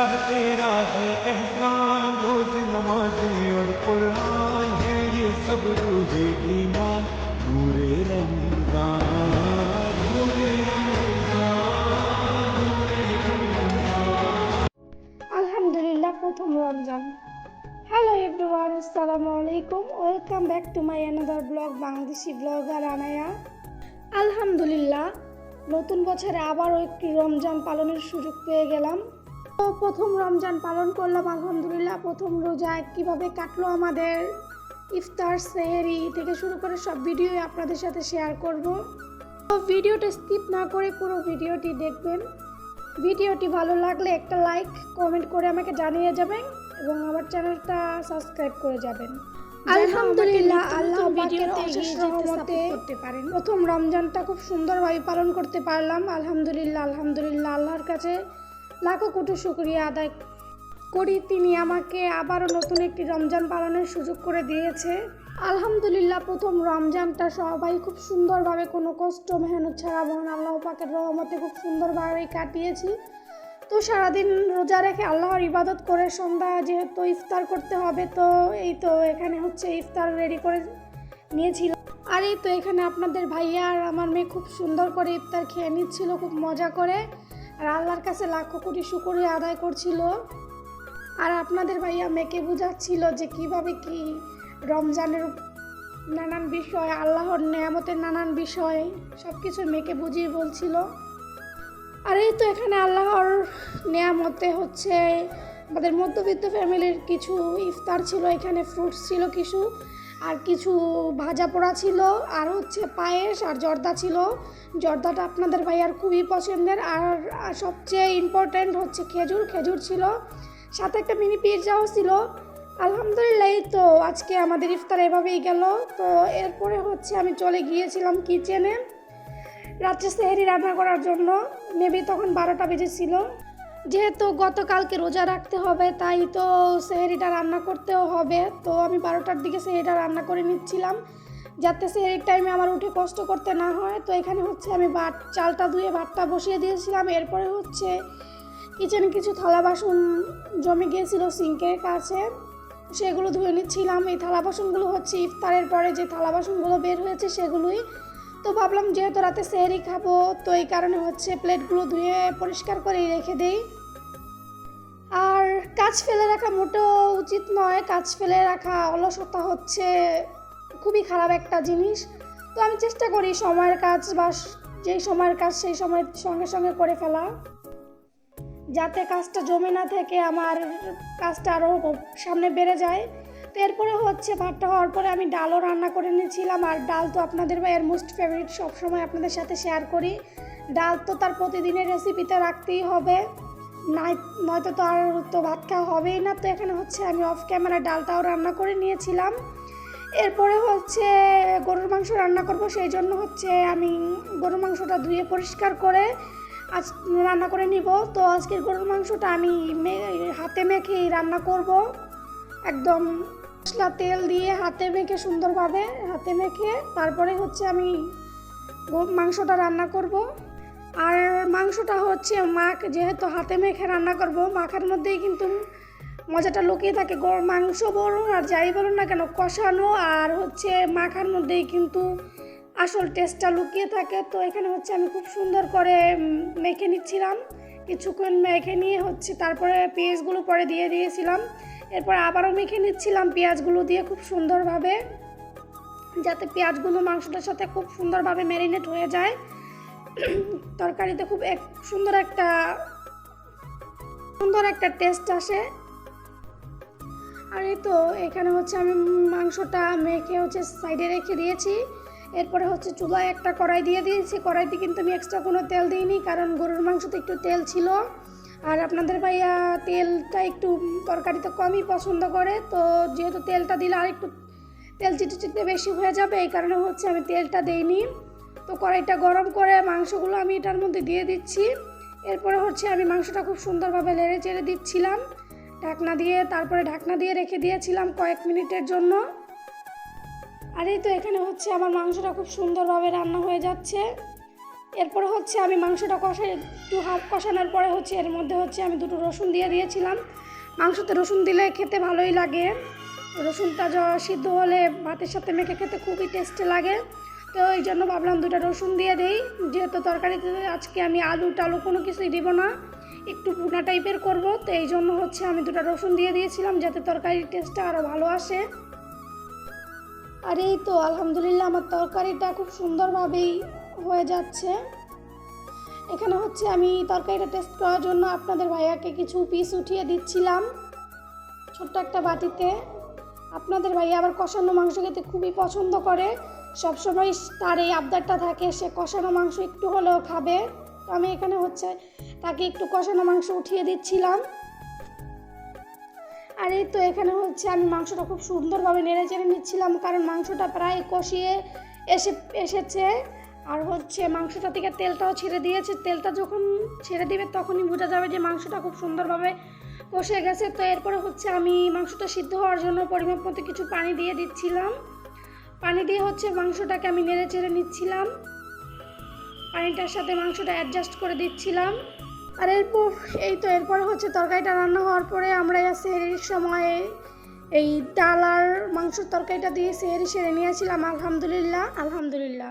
अल्लाह तेरा है एहसान रोज नमाज़ी और कुरान है ये सब रूहे ईमान नूरे रमजान नूरे আলহামদুলিল্লাহ প্রথম রমজান হ্যালো এভরিওয়ান আসসালামু আলাইকুম welcome back to my another blog Bangladeshi blogger Anaya আলহামদুলিল্লাহ নতুন বছরে আবারও একটি রমজান পালনের সুযোগ পেয়ে গেলাম তো প্রথম রমজান পালন করলাম আলহামদুলিল্লাহ প্রথম রোজা কীভাবে কাটলো আমাদের ইফতার সেহেরি থেকে শুরু করে সব ভিডিওই আপনাদের সাথে শেয়ার করব। তো ভিডিওটা স্কিপ না করে পুরো ভিডিওটি দেখবেন। ভিডিওটি ভালো লাগলে একটা লাইক কমেন্ট করে আমাকে জানিয়ে যাবেন এবং আমার চ্যানেলটা সাবস্ক্রাইব করে যাবেন। আলহামদুলিল্লাহ আল্লাহ ভিডিওতে রহমতে করতে পারেন। প্রথম রমজানটা খুব সুন্দরভাবে পালন করতে পারলাম আলহামদুলিল্লাহ আলহামদুলিল্লাহ আল্লাহর কাছে লাখো কোটি শুক্রিয়া আদায় করি। তিনি আমাকে আবারও নতুন একটি রমজান পালনের সুযোগ করে দিয়েছে। আলহামদুলিল্লাহ, প্রথম রমজানটা সবাই খুব সুন্দরভাবে, কোনো কষ্ট, মেহনত ছাড়া মহান আল্লাহ পাকের রহমতে খুব সুন্দরভাবে কাটিয়েছি। তো সারাদিন রোজা রেখে আল্লাহর ইবাদত করে সন্ধ্যা যেহেতু ইফতার করতে হবে, তো এই তো এখানে হচ্ছে ইফতার রেডি করে নিয়েছিল আর এই তো এখানে আপনাদের ভাইয়া আর আমার মেয়ে খুব সুন্দর করে ইফতার খেয়ে নিচ্ছিল, খুব মজা করে। আর আল্লাহর কাছে লাখো কোটি শুকরিয়া আদায় করছিল। আর আপনাদের ভাইয়া মেয়েকে বোঝাচ্ছিল যে কীভাবে কি রমজানের নানান বিষয়, আল্লাহর নেয়ামতের নানান বিষয় সব কিছু মেয়েকে বুঝিয়ে বলছিল। আর এই তো এখানে আল্লাহর নেয়ামতে হচ্ছে, আমাদের মধ্যবিত্ত ফ্যামিলির কিছু ইফতার ছিল, এখানে ফ্রুটস ছিল কিছু। আর কিছু ভাজা পোড়া ছিল, আর হচ্ছে পায়েস আর জর্দা ছিল। জর্দাটা আপনাদের ভাইয়ার খুবই পছন্দের। আর সবচেয়ে ইম্পর্ট্যান্ট হচ্ছে খেজুর। খেজুর ছিল। সাথে একটা মিনি পিৎজাও ছিল। আলহামদুলিল্লাহ তো আজকে আমাদের ইফতার এভাবেই গেল। তো এরপরে হচ্ছে আমি চলে গিয়েছিলাম কিচেনে রাত্রে সেহেরি রান্না করার জন্য। মেবি তখন বারোটা বেজেছিল। যেহেতু গতকালকে রোজা রাখতে হবে, তাই তো সেহেরিটা রান্না করতেও হবে। তো আমি বারোটার দিকে সেহেরিটা রান্না করে নিচ্ছিলাম, যাতে সেহেরির টাইমে আমার উঠে কষ্ট করতে না হয়। তো এখানে হচ্ছে আমি ভাত, চালটা ধুয়ে ভাতটা বসিয়ে দিয়েছিলাম। এরপরে হচ্ছে কিচেনে কিছু থালা বাসন জমে গিয়েছিল সিঙ্কের কাছে, সেগুলো ধুয়ে নিচ্ছিলাম। এই থালা বাসনগুলো হচ্ছে ইফতারের পরে যে থালা বাসনগুলো বের হয়েছে, সেগুলোই তো ভাবলাম যেহেতু রাতে সেহরি খাব, তো এই কারণে হচ্ছে প্লেটগুলো ধুয়ে পরিষ্কার করে রেখে দেই। আর কাজ ফেলে রাখা মোটেও উচিত নয় কাজ ফেলে রাখা অলসতা হচ্ছে খুবই খারাপ একটা জিনিস। তো আমি চেষ্টা করি সময়ের কাজ বা যেই সময়ের কাজ সেই সময়ের সঙ্গে সঙ্গে করে ফেলা। যাতে কাজটা জমে না থেকে আমার কাজটা আরও সামনে বেড়ে যায়। তো এরপরে হচ্ছে ভাতটা হওয়ার পরে আমি ডালও রান্না করে নিয়েছিলাম। আর ডাল তো আপনাদের ভাইয়ের মোস্ট ফেভারিট সবসময় আপনাদের সাথে শেয়ার করি। ডাল তো তার প্রতিদিনের রেসিপিতে রাখতেই হবে। নাই, নয়তো তো আর তো ভাত খাওয়া হবেই না। তো এখানে হচ্ছে আমি অফ ক্যামেরা ডালটাও রান্না করে নিয়েছিলাম। এরপরে হচ্ছে গরুর মাংস রান্না করব। সেই জন্য হচ্ছে আমি গরুর মাংসটা ধুয়ে পরিষ্কার করে আজ রান্না করে নিব। তো আজকের গরুর মাংসটা আমি হাতে মেখেই রান্না করব। একদম মশলা তেল দিয়ে হাতে মেখে সুন্দরভাবে হাতে মেখে তারপরে হচ্ছে আমি মাংসটা রান্না করব। আর মাংসটা হচ্ছে মাখ, যেহেতু হাতে মেখে রান্না করব, মাখার মধ্যেই কিন্তু মজাটা লুকিয়ে থাকে। মাংস বলুন আর যাই বলুন না কেন, কষানো আর হচ্ছে মাখার মধ্যেই কিন্তু আসল টেস্টটা লুকিয়ে থাকে। তো এখানে হচ্ছে আমি খুব সুন্দর করে মেখে নিচ্ছিলাম। কিছুক্ষণ মেখে নিয়ে হচ্ছে তারপরে পেঁয়াজগুলো পরে দিয়ে দিয়েছিলাম। এরপর আবারও মেখে নিচ্ছিলাম পেঁয়াজগুলো দিয়ে খুব সুন্দরভাবে, যাতে পেঁয়াজগুলো মাংসটার সাথে খুব সুন্দরভাবে ম্যারিনেট হয়ে যায়। তরকারিতে খুব এক, সুন্দর একটা সুন্দর একটা টেস্ট আসে। আর এই তো এখানে হচ্ছে আমি মাংসটা মেখে হচ্ছে সাইডে রেখে দিয়েছি। এরপরে হচ্ছে চুলায় একটা কড়াই দিয়ে দিয়েছি। কড়াইতে কিন্তু আমি এক্সট্রা কোনো তেল দিইনি, কারণ গরুর মাংসতে একটু তেল ছিল। আর আপনাদের ভাইয়া তেলটা একটু তরকারিতে কমই পছন্দ করে, তো যেহেতু তেলটা দিলে আর একটু তেল চিটে চিটে বেশি হয়ে যাবে, এই কারণে হচ্ছে আমি তেলটা দেইনি। তো কড়াইটা গরম করে মাংসগুলো আমি এটার মধ্যে দিয়ে দিচ্ছি। এরপরে হচ্ছে আমি মাংসটা খুব সুন্দরভাবে লেড়ে চেড়ে দিচ্ছিলাম। ঢাকনা দিয়ে, তারপরে ঢাকনা দিয়ে রেখে দিয়েছিলাম কয়েক মিনিটের জন্য। আর এই তো এখানে হচ্ছে আমার মাংসটা খুব সুন্দরভাবে রান্না হয়ে যাচ্ছে। এরপরে হচ্ছে আমি মাংসটা কষাই, একটু হাফ কষানোর পরে হচ্ছে এর মধ্যে হচ্ছে আমি দুটো রসুন দিয়ে দিয়েছিলাম। মাংসতে রসুন দিলে খেতে ভালোই লাগে। রসুনটা সিদ্ধ হলে ভাতের সাথে মেখে খেতে খুবই টেস্টি লাগে। তো এই জন্য ভাবলাম দুটো রসুন দিয়ে দিই। যেহেতু তরকারিতে আজকে আমি আলু টালু কোনো কিছুই দিব না, একটু ভুনা টাইপের করব। তো এই জন্য হচ্ছে আমি দুটো রসুন দিয়ে দিয়েছিলাম যাতে তরকারির টেস্টটা আরও ভালো আসে। আর এই তো, আলহামদুলিল্লাহ আমার তরকারিটা খুব সুন্দরভাবেই হয়ে যাচ্ছে। এখানে হচ্ছে আমি তরকারিটা টেস্ট করার জন্য আপনাদের ভাইয়াকে কিছু পিস উঠিয়ে দিচ্ছিলাম ছোট্ট একটা বাটিতে। আপনাদের ভাইয়া আবার কষানো মাংস খেতে খুবই পছন্দ করে। সবসময় তার এই আবদারটা থাকে, সে কষানো মাংস একটু হলেও খাবে। তো আমি এখানে হচ্ছে তাকে একটু কষানো মাংস উঠিয়ে দিচ্ছিলাম। আর এই তো এখানে হচ্ছে আমি মাংসটা খুব সুন্দরভাবে নেড়ে চেড়ে নিচ্ছিলাম, কারণ মাংসটা প্রায় কষিয়ে এসে, এসেছে। আর হচ্ছে মাংসটা থেকে তেলটাও ছেড়ে দিয়েছে। তেলটা যখন ছেড়ে দিবে তখনই বোঝা যাবে যে মাংসটা খুব সুন্দরভাবে কষে গেছে। তো এরপরে হচ্ছে আমি মাংসটা সিদ্ধ হওয়ার জন্য পরিমাপ মতো কিছু পানি দিয়ে দিচ্ছিলাম। পানি দিয়ে হচ্ছে মাংসটাকে আমি নেড়ে চেড়ে নিচ্ছিলাম। পানিটার সাথে মাংসটা অ্যাডজাস্ট করে দিচ্ছিলাম। আর এরপর এই তো এরপরে হচ্ছে তরকারিটা রান্না হওয়ার পরে আমরা সেহেরির সময়ে এই ডাল আর মাংসের তরকারিটা দিয়ে সেহেরি সেরে নিয়েছিলাম, আলহামদুলিল্লাহ আলহামদুলিল্লাহ।